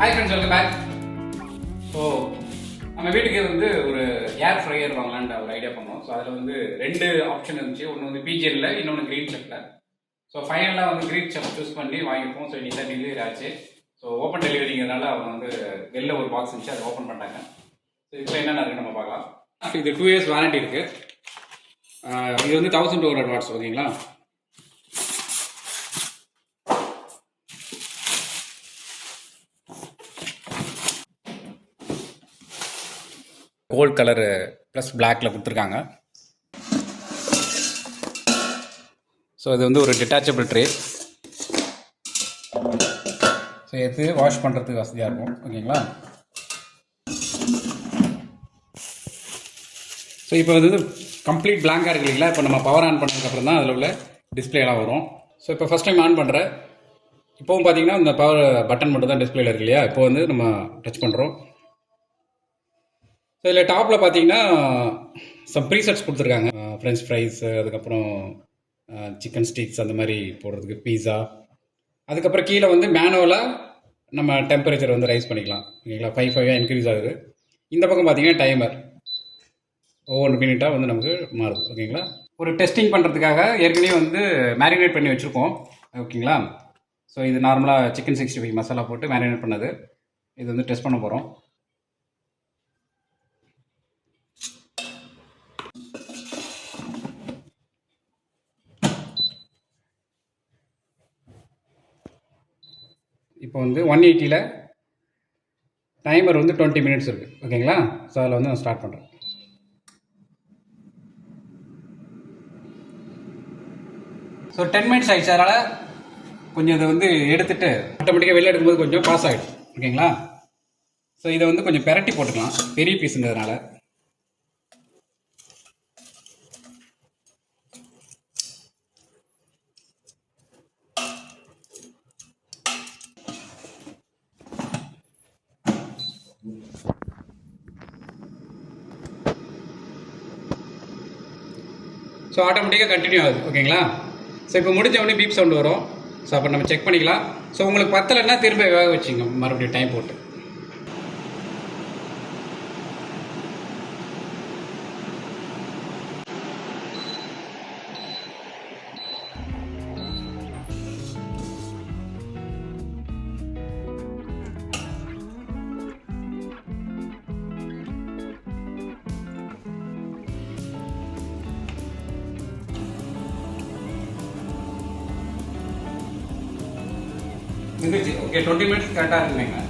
Welcome back so நம்ம வீட்டுக்கு வந்து ஒரு ஏர் ஃப்ரையர் வாங்கலான்ற ஒரு ஐடியா பண்ணோம். ஸோ அதில் வந்து ரெண்டு ஆப்ஷன் இருந்துச்சு. ஒன்று வந்து பிஜிஎல்ல இன்னொன்று க்ரீன் செஃப்பில் ஸோ ஃபைனலாக வந்து க்ரீன் செஃப் சூஸ் பண்ணி வாங்கிப்போம். ஸோ இன்னைக்கு தான் டெலிவரி ஆச்சு. ஸோ ஓப்பன் டெலிவரிங்கிறதுனால அவங்க வந்து வெளில ஒரு பாக்ஸ் இருந்துச்சு. அதை ஓப்பன் பண்ணிட்டாங்க. ஸோ இதில் என்னென்ன இருக்குன்னு நம்ம பார்க்கலாம். இது டூ இயர்ஸ் வாரண்டி இருக்குது இது வந்து தௌசண்ட் டூ ஹண்ட்ரட் வாட்ஸ் ஓகேங்களா கோல்ட் கலரு ப்ளஸ் பிளாக்ல கொடுத்துருக்காங்க. ஸோ இது வந்து ஒரு டிட்டாச்சபிள் ட்ரே ஸோ எடுத்து வாஷ் பண்ணுறதுக்கு வசதியாக இருக்கும். ஓகேங்களா? ஸோ இப்போ வந்து கம்ப்ளீட் பிளாங்காக இருக்கு இல்லைங்களா? இப்போ நம்ம பவர் ஆன் பண்ணதுக்கப்புறம் தான் அதில் உள்ள டிஸ்பிளேலாம் வரும். ஸோ இப்போ ஃபஸ்ட் டைம் ஆன் பண்ணுறேன் இப்போவும் பார்த்தீங்கன்னா இந்த பவர் பட்டன் மட்டும் தான் டிஸ்பிளேல இருக்கு இல்லையா? இப்போ வந்து நம்ம டச் பண்ணுறோம் ஸோ இதில் டாப்பில் பார்த்தீங்கன்னா சம் ப்ரீசெட்ஸ் கொடுத்துருக்காங்க. ஃப்ரெஞ்ச் ஃப்ரைஸ் அதுக்கப்புறம் சிக்கன் ஸ்டிக்ஸ் அந்த மாதிரி போடுறதுக்கு பீஸா அதுக்கப்புறம் கீழே வந்து மேனுவலாக நம்ம டெம்பரேச்சர் வந்து ரைஸ் பண்ணிக்கலாம். ஓகேங்களா? ஃபைவ் ஃபைவாக இன்க்ரீஸ் ஆகுது. இந்த பக்கம் பார்த்தீங்கன்னா டைமர் ஒவ்வொரு மினிட்டாக வந்து நமக்கு மாறுது. ஓகேங்களா? ஒரு டெஸ்டிங் பண்ணுறதுக்காக ஏற்கனவே வந்து மேரினேட் பண்ணி வச்சுருக்கோம். ஓகேங்களா? ஸோ இது நார்மலாக சிக்கன் சிக்ஸ்டி ஃபைவ் மசாலா போட்டு மேரினேட் பண்ணது. இது வந்து டெஸ்ட் பண்ண போகிறோம் இப்போ வந்து ஒன் எயிட்டியில் டைமர் வந்து டுவெண்ட்டி மினிட்ஸ் இருக்குது ஓகேங்களா ஸோ அதில் வந்து நான் ஸ்டார்ட் பண்ணுறேன் ஸோ டென் மினிட்ஸ் ஆகிடுச்சு அதனால் கொஞ்சம் இதை வந்து எடுத்துகிட்டு ஆட்டோமேட்டிக்காக வெளில எடுக்கும்போது கொஞ்சம் பாஸ் ஆகிடும் ஓகேங்களா ஸோ இதை வந்து கொஞ்சம் பெரட்டி போட்டுக்கலாம். பெரிய பீஸுங்கிறதுனால ஸோ ஆட்டோமேட்டிக்காக கண்டினியூ ஆகுது. ஓகேங்களா ஸோ இப்போ முடிஞ்ச உடனே பீப் சவுண்ட் வரும். ஸோ அப்போ நம்ம செக் பண்ணிக்கலாம். ஸோ உங்களுக்கு பத்தலைன்னா திரும்ப வேக வச்சுங்க மறுபடியும் டைம் போட்டு. இருந்துச்சு ஓகே டுவெண்ட்டி மினிட்ஸ் கரெக்டாக இருக்குங்க